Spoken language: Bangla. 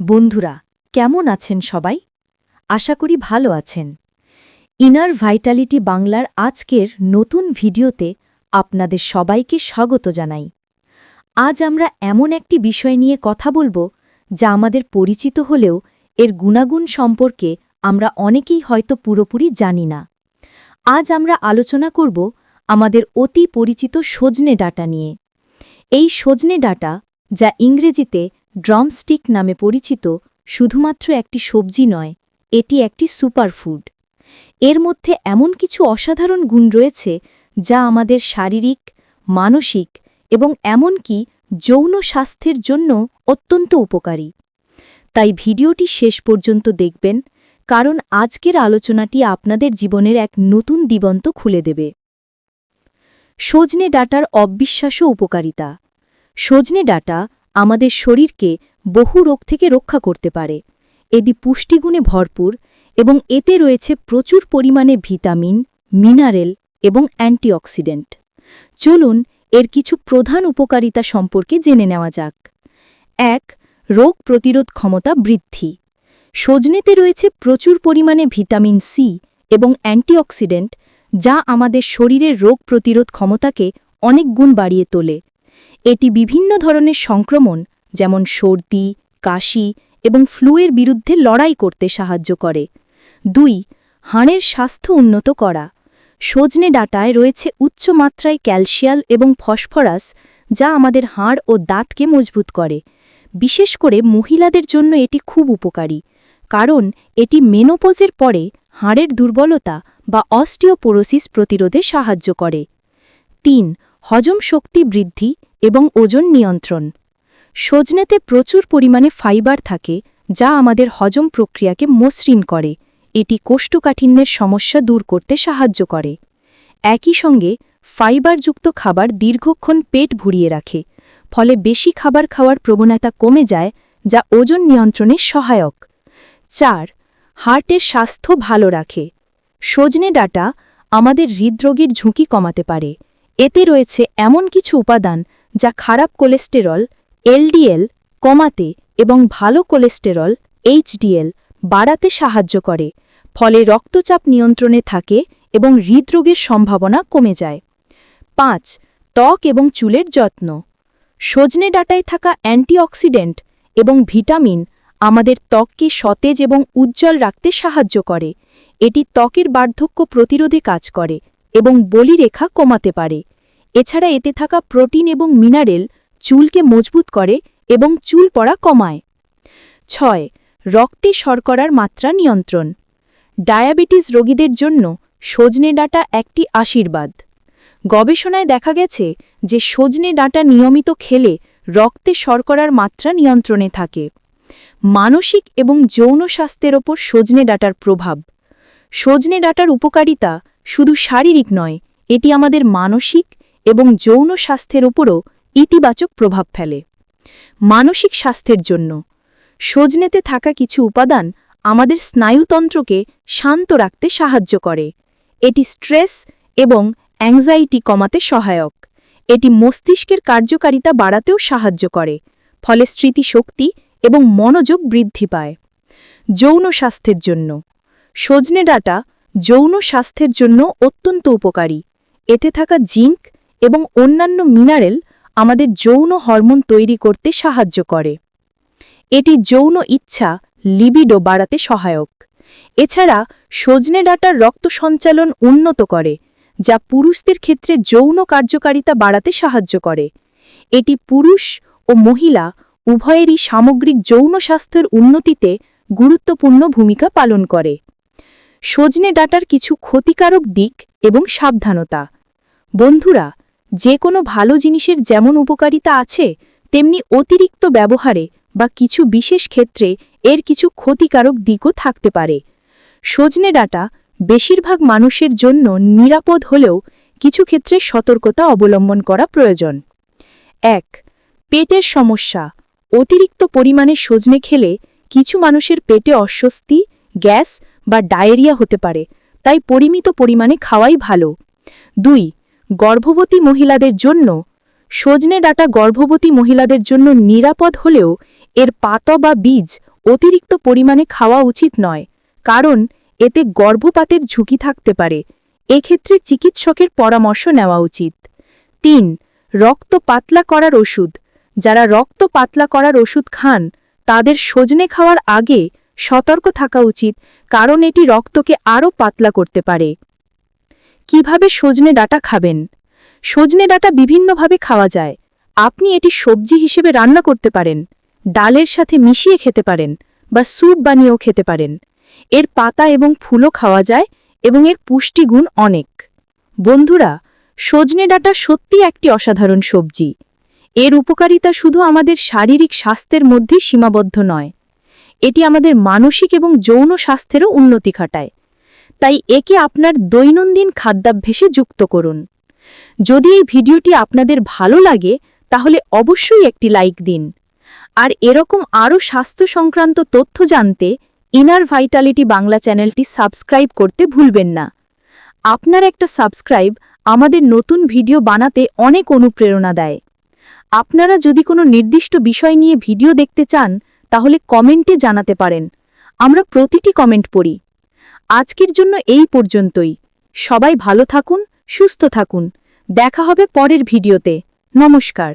বন্ধুরা, কেমন আছেন সবাই? আশা করি ভালো আছেন। ইনার ভাইটালিটি বাংলার আজকের নতুন ভিডিওতে আপনাদের সবাইকে স্বাগত জানাই। আজ আমরা এমন একটি বিষয় নিয়ে কথা বলব যা আমাদের পরিচিত হলেও এর গুণাগুণ সম্পর্কে আমরা অনেকেই হয়তো পুরোপুরি জানি না। আজ আমরা আলোচনা করব আমাদের অতি পরিচিত সজনে ডাটা নিয়ে। এই সজনে ডাটা, যা ইংরেজিতে ড্রামস্টিক নামে পরিচিত শুধুমাত্র একটি সবজি নয়, এটি একটি সুপারফুড। এর মধ্যে এমন কিছু অসাধারণ গুণ রয়েছে যা আমাদের শারীরিক, মানসিক এবং এমনকি যৌন স্বাস্থ্যের জন্য অত্যন্ত উপকারী। তাই ভিডিওটি শেষ পর্যন্ত দেখবেন, কারণ আজকের আলোচনাটি আপনাদের জীবনের এক নতুন দিগন্ত খুলে দেবে। সজনে ডাটার অবিশ্বাস্য উপকারিতা। সজনে ডাটা আমাদের শরীরকে বহু রোগ থেকে রক্ষা করতে পারে। এদি পুষ্টিগুণে ভরপুর এবং এতে রয়েছে প্রচুর পরিমাণে ভিটামিন, মিনারেল এবং অ্যান্টিঅক্সিডেন্ট। চলুন এর কিছু প্রধান উপকারিতা সম্পর্কে জেনে নেওয়া যাক। এক, রোগ প্রতিরোধ ক্ষমতা বৃদ্ধি। সজনেতে রয়েছে প্রচুর পরিমাণে ভিটামিন সি এবং অ্যান্টিঅক্সিডেন্ট যা আমাদের শরীরের রোগ প্রতিরোধ ক্ষমতাকে অনেক গুণ বাড়িয়ে তোলে। এটি বিভিন্ন ধরনের সংক্রমণ, যেমন সর্দি, কাশি এবং ফ্লুয়ের বিরুদ্ধে লড়াই করতে সাহায্য করে। দুই, হাড়ের স্বাস্থ্য উন্নত করা। সজনে ডাটায় রয়েছে উচ্চ মাত্রায় ক্যালসিয়াল এবং ফসফরাস, যা আমাদের হাড় ও দাঁতকে মজবুত করে। বিশেষ করে মহিলাদের জন্য এটি খুব উপকারী, কারণ এটি মেনোপোজের পরে হাড়ের দুর্বলতা বা অস্টিওপোরোসিস প্রতিরোধে সাহায্য করে। তিন হজম শক্তি বৃদ্ধি এবং ওজন নিয়ন্ত্রণ। সজনেতে প্রচুর পরিমাণে ফাইবার থাকে, যা আমাদের হজম প্রক্রিয়াকে মসৃণ করে। এটি কোষ্ঠকাঠিন্যের সমস্যা দূর করতে সাহায্য করে। একই সঙ্গে, ফাইবারযুক্ত খাবার দীর্ঘক্ষণ পেট ভুরিয়ে রাখে, ফলে বেশি খাবার খাওয়ার প্রবণতা কমে যায়, যা ওজন নিয়ন্ত্রণে সহায়ক। চার, হার্টের স্বাস্থ্য ভালো রাখে। সজনে ডাটা আমাদের হৃদরোগের ঝুঁকি কমাতে পারে। এতে রয়েছে এমন কিছু উপাদান যা খারাপ কোলেস্টেরল, এলডিএল, কমাতে এবং ভালো কোলেস্টেরল, এইচডিএল বাড়াতে সাহায্য করে, ফলে রক্তচাপ নিয়ন্ত্রণে থাকে এবং হৃদরোগের সম্ভাবনা কমে যায়। পাঁচ, ত্বক এবং চুলের যত্ন। সজনে ডাটায় থাকা অ্যান্টিঅক্সিডেন্ট এবং ভিটামিন আমাদের ত্বককে সতেজ এবং উজ্জ্বল রাখতে সাহায্য করে। এটি ত্বকের বার্ধক্য প্রতিরোধে কাজ করে এবং বলিরেখা কমাতে পারে। এছাড়া এতে থাকা প্রোটিন এবং মিনারেল চুলকে মজবুত করে এবং চুল পড়া কমায়। ছয়, রক্তে শর্করার মাত্রা নিয়ন্ত্রণ। ডায়াবেটিস রোগীদের জন্য সজনে ডাটা একটি আশীর্বাদ। গবেষণায় দেখা গেছে যে সজনে ডাটা নিয়মিত খেলে রক্তে শর্করার মাত্রা নিয়ন্ত্রণে থাকে। মানসিক এবং যৌন স্বাস্থ্যের ওপর সজনে ডাটার প্রভাব। সজনে ডাটার উপকারিতা শুধু শারীরিক নয়, এটি আমাদের মানসিক এবং যৌন স্বাস্থ্যের উপরও ইতিবাচক প্রভাব ফেলে। মানসিক স্বাস্থ্যের জন্য সজনেতে থাকা কিছু উপাদান আমাদের স্নায়ুতন্ত্রকে শান্ত রাখতে সাহায্য করে। এটি স্ট্রেস এবং অ্যাংজাইটি কমাতে সহায়ক। এটি মস্তিষ্কের কার্যকারিতা বাড়াতেও সাহায্য করে, ফলে স্মৃতিশক্তি এবং মনোযোগ বৃদ্ধি পায়। যৌন স্বাস্থ্যের জন্য সজনে ডাটা যৌন স্বাস্থ্যের জন্য অত্যন্ত উপকারী। এতে থাকা জিঙ্ক এবং অন্যান্য মিনারেল আমাদের যৌন হরমোন তৈরি করতে সাহায্য করে। এটি যৌন ইচ্ছা লিবিডো বাড়াতে সহায়ক। এছাড়া সজনে ডাটার রক্ত সঞ্চালন উন্নত করে, যা পুরুষদের ক্ষেত্রে যৌন কার্যকারিতা বাড়াতে সাহায্য করে। এটি পুরুষ ও মহিলা উভয়েরই সামগ্রিক যৌন স্বাস্থ্যের উন্নতিতে গুরুত্বপূর্ণ ভূমিকা পালন করে। সজনে ডাটার কিছু ক্ষতিকারক দিক এবং সাবধানতা। বন্ধুরা যে কোনো ভালো জিনিসের যেমন উপকারিতা আছে, তেমনি অতিরিক্ত ব্যবহারে বা কিছু বিশেষ ক্ষেত্রে এর কিছু ক্ষতিকারক দিকও থাকতে পারে। সজনে ডাটা বেশিরভাগ মানুষের জন্য নিরাপদ হলেও কিছু ক্ষেত্রে সতর্কতা অবলম্বন করা প্রয়োজন। এক, পেটের সমস্যা। অতিরিক্ত পরিমাণে সজনে খেলে কিছু মানুষের পেটে অস্বস্তি, গ্যাস বা ডায়েরিয়া হতে পারে, তাই পরিমিত পরিমাণে খাওয়াই ভালো। দুই গর্ভবতী মহিলাদের জন্য, সজনে ডাটা গর্ভবতী মহিলাদের জন্য নিরাপদ হলেও এর পাতা বা বীজ অতিরিক্ত পরিমাণে খাওয়া উচিত নয়, কারণ এতে গর্ভপাতের ঝুঁকি থাকতে পারে। এক্ষেত্রে চিকিৎসকের পরামর্শ নেওয়া উচিত। তিন, রক্ত পাতলা করার ওষুধ। যারা রক্ত পাতলা করার ওষুধ খান, তাদের সজনে খাওয়ার আগে সতর্ক থাকা উচিত, কারণ এটি রক্তকে আরও পাতলা করতে পারে। কীভাবে সজনে ডাটা খাবেন? সজনে ডাটা বিভিন্নভাবে খাওয়া যায়। আপনি এটি সবজি হিসেবে রান্না করতে পারেন, ডালের সাথে মিশিয়ে খেতে পারেন বা স্যুপ বানিয়েও খেতে পারেন। এর পাতা এবং ফুলও খাওয়া যায় এবং এর পুষ্টিগুণ অনেক। বন্ধুরা, সজনে ডাঁটা সত্যি একটি অসাধারণ সবজি। এর উপকারিতা শুধু আমাদের শারীরিক স্বাস্থ্যের মধ্যে সীমাবদ্ধ নয়, এটি আমাদের মানসিক এবং যৌন স্বাস্থ্যেরও উন্নতি ঘটায়। তাই একে আপনার দৈনন্দিন খাদ্যাভ্যাসে যুক্ত করুন। যদি এই ভিডিওটি আপনাদের ভালো লাগে, তাহলে অবশ্যই একটি লাইক দিন। আর এরকম আরও স্বাস্থ্য সংক্রান্ত তথ্য জানতে ইনার ভাইটালিটি বাংলা চ্যানেলটি সাবস্ক্রাইব করতে ভুলবেন না। আপনার একটা সাবস্ক্রাইব আমাদের নতুন ভিডিও বানাতে অনেক অনুপ্রেরণা দেয়। আপনারা যদি কোনো নির্দিষ্ট বিষয় নিয়ে ভিডিও দেখতে চান, তাহলে কমেন্টে জানাতে পারেন। আমরা প্রতিটি কমেন্ট পড়ি। আজকের জন্য এই পর্যন্তই। সবাই ভালো থাকুন সুস্থ থাকুন। দেখা হবে পরের ভিডিওতে। নমস্কার।